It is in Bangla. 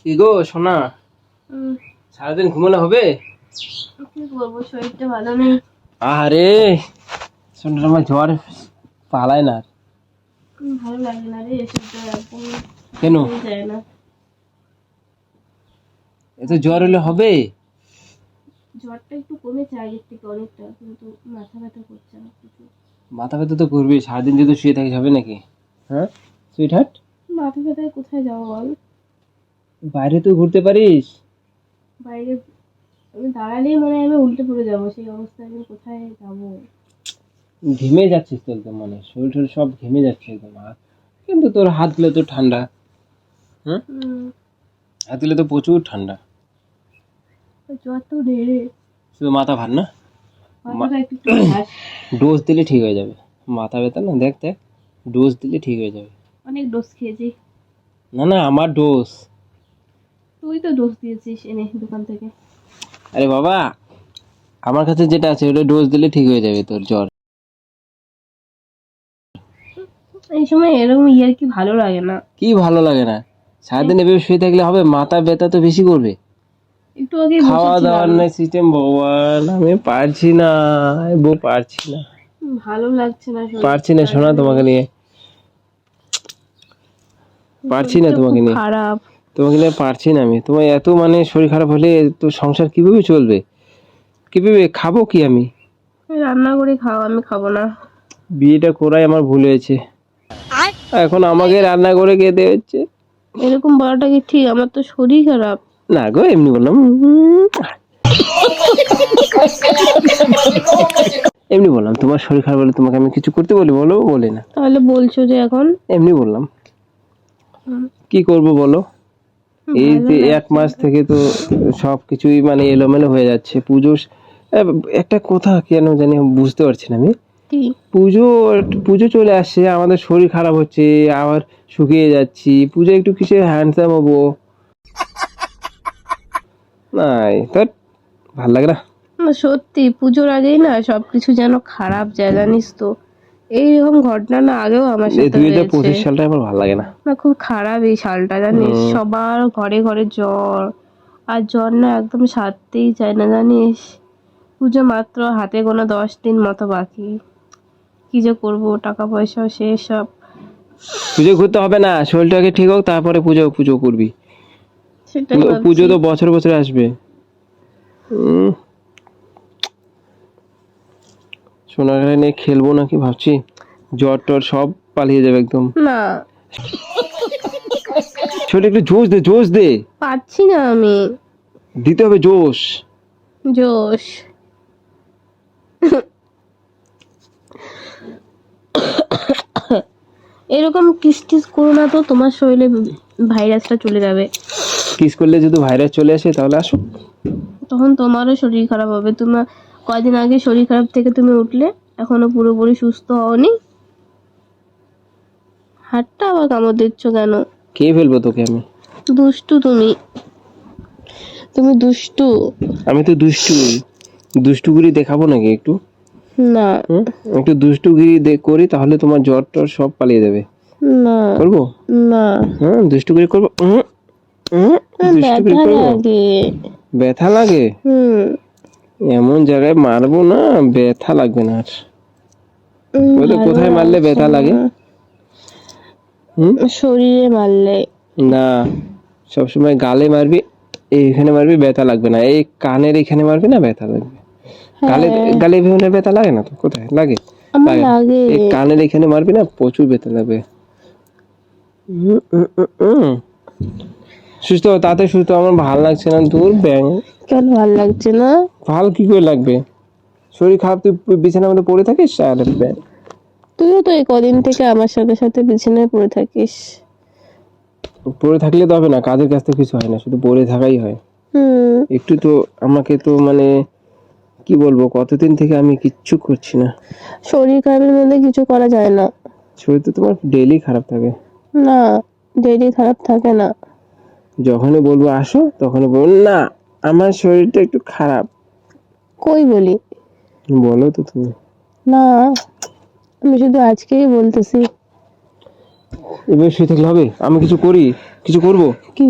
কি গো সোনা? সারাদিন ঘুমালে হবে? কি করব শরীরটা ভালো নেই। আরে আমার জ্বর পালায় না। আর। উম, ভালো লাগে না রে কেন? এত জ্বর হলে হবে? জ্বরটা একটু কমেছে আগের থেকে অনেকটা কিন্তু মাথা ব্যথা করছে না কিছু মাথা ব্যথা তো করবি সারাদিন যদি শুয়ে থাকিস হবে নাকি? হ্যাঁ সুইট হার্ট মাথা ব্যথায় কোথায় যাব বল? বাইরে তো ঘুরতে পারিস? বাইরে আমি দাঁড়ালেই মনে আমি উল্টে পড়ে যাব সেই অবস্থায় আমি কোথায় যাব? ঘেমে যাচ্ছিস তো একদম মানে শরীর টরীর সব ঘেমে যাচ্ছে একদম আর কিন্তু তোর হাত দিলে তো ঠান্ডা। হ্যাঁ উম, হাত দিলে তো প্রচুর ঠান্ডা। ওই জ্বর তো নেড়ে শুধু মাথা ভার না? ডোজ দিলে ঠিক হয়ে যাবে। মাথা ব্যথা না? দেখ দেখ। ডোজ দিলে ঠিক হয়ে যাবে। অনেক ডোজ খেয়েছি। না না আমার ডোজ। তুই তো ডোজ দিয়েছিস এনে দোকান থেকে। আরে বাবা আমার কাছে যেটা আছে ওটা ডোজ দিলে ঠিক হয়ে যাবে তোর জ্বর। এই সময় এরকম ইয়ার কি ভালো লাগে না। কি ভালো লাগে না? সারাদিন এভাবে শুয়ে থাকলে হবে মাথা ব্যথা তো বেশি করবে। একটু আগে খাওয়া দাওয়ার নাই সিস্টেম ভগবান আমি পারছি না বউ পারছি না। ভালো লাগছে না পারছি না শোনা তোমাকে নিয়ে। পারছি না তোমাকে নিয়ে। খারাপ। তোমাকে নিয়ে পারছি না আমি। তোমার এত মানে শরীর খারাপ হলে তো সংসার কীভাবে চলবে? কীভাবে খাব কি আমি? রান্না করে খাও আমি খাব না। বিয়েটা করাই আমার ভুল হয়েছে। এখন আমাকে রান্না করে খেতে হচ্ছে। এরকম বলাটা কি ঠিক? আমার তো শরীর খারাপ। না গো এমনি বললাম উম, এমনি বললাম তোমার শরীর খারাপ হলে তোমাকে আমি কিছু করতে বলি? বলো বলি না। তাহলে বলছো যে এখন? এমনি বললাম। কি করব বলো? এই যে এক মাস থেকে তো সব কিছুই মানে এলোমেলো হয়ে যাচ্ছে পুজো একটা কথা কেন জানি বুঝতে পারছি না আমি। পুজো পুজো চলে আসছে আমাদের শরীর খারাপ হচ্ছে আবার শুকিয়ে যাচ্ছি পুজো একটু কিসে হ্যান্ডসাম হব। নাই তার ভালো লাগে না। না সত্যি পুজোর আগেই না সবকিছু যেন খারাপ যায় জানিস তো। এইরকম ঘটনা না আগেও আমার সাথে দুই হাজার পঁচিশ সালটা আমার ভালো লাগে না। না খুব খারাপ এই সালটা জানিস? সবার ঘরে ঘরে জ্বর। আর জ্বর না একদম সারতেই চায় না জানিস? পুজো মাত্র হাতে গোনা দশ দিন মতো বাকি। কি যে করব টাকা পয়সাও শেষ সব। পুজো ঘুরতে হবে না শরীরটাকে ঠিক হোক তারপরে পুজো পুজো করবি। পুজো তো বছর বছর আসবে। নিয়ে খেলব নাকি ভাবছি। জ্বর টর সব পালিয়ে যাবে একদম। না। ছোট একটু জোশ দে জোশ দে। পাচ্ছি না আমি। দিতে হবে জোশ। জোশ। এরকম কিস টিস করো না তো তোমার শরীরে ভাইরাসটা চলে যাবে। কিস করলে যদি ভাইরাস চলে আসে তাহলে আসো। তখন তোমারও শরীর খারাপ হবে। তোমার কয়দিন আগে শরীর খারাপ থেকে তুমি উঠলে এখনও পুরোপুরি সুস্থ হওনি? হাতটা আবার কামড় দিচ্ছ কেন? কে ফেলব তোকে আমি? দুষ্টু তুমি। তুমি দুষ্টু। আমি তো দুষ্টু। দুষ্টুগিরি দেখাবো নাকি একটু? না। একটু দুষ্টুগিরি করি তাহলে তোমার জ্বর টর সব পালিয়ে যাবে। না। করব? না। হ্যাঁ দুষ্টুগিরি করব? দুষ্টুগিরি ব্যথা করব? লাগে। ব্যথা লাগে? হুম। এমন জায়গায় মারবো না ব্যথা লাগবে না আর। বলে কোথায় মারলে ব্যথা লাগে। শরীরে মারলে। না সবসময় গালে মারবি এইখানে মারবি ব্যথা লাগবে না। এই কানের এখানে মারবি না ব্যথা লাগবে? গালে গালে ভেঙে ব্যথা লাগে না তো? কোথায়? লাগে? এই কানের এখানে মারবি না প্রচুর ব্যথা লাগবে। উম, উম, উম। সুস্থ তাতে সুস্থ আমার ভালো লাগছে না দূর ব্যাং কেন ভালো লাগছে না? ভালো কি করে লাগবে? শরীর খারাপ তুই বিছানার মধ্যে পড়ে থাকিস? আরে ব্যাং তুইও তো এই কদিন থেকে আমার সাথে সাথে বিছানায় পড়ে থাকিস। পড়ে থাকলে তো হবে না কাজের কাছ থেকে কিছু হয় না শুধু পড়ে থাকাই হয়। হুম। একটু তো আমাকে তো মানে কি বলব কতদিন থেকে আমি কিচ্ছু করছি না। শরীর খারাপের মধ্যে কিছু করা যায় না। শরীর তো তোমার ডেলি খারাপ থাকে। না ডেলি খারাপ থাকে না। যখনই বলব আসো তখনই বলব না আমার শরীরটা একটু খারাপ। কই বলি? বলো তো তুমি। না আমি শুধু আজকেই বলতেছি। এবার শুয়ে থাকলে হবে? আমি কিছু করি? কিছু করব? কি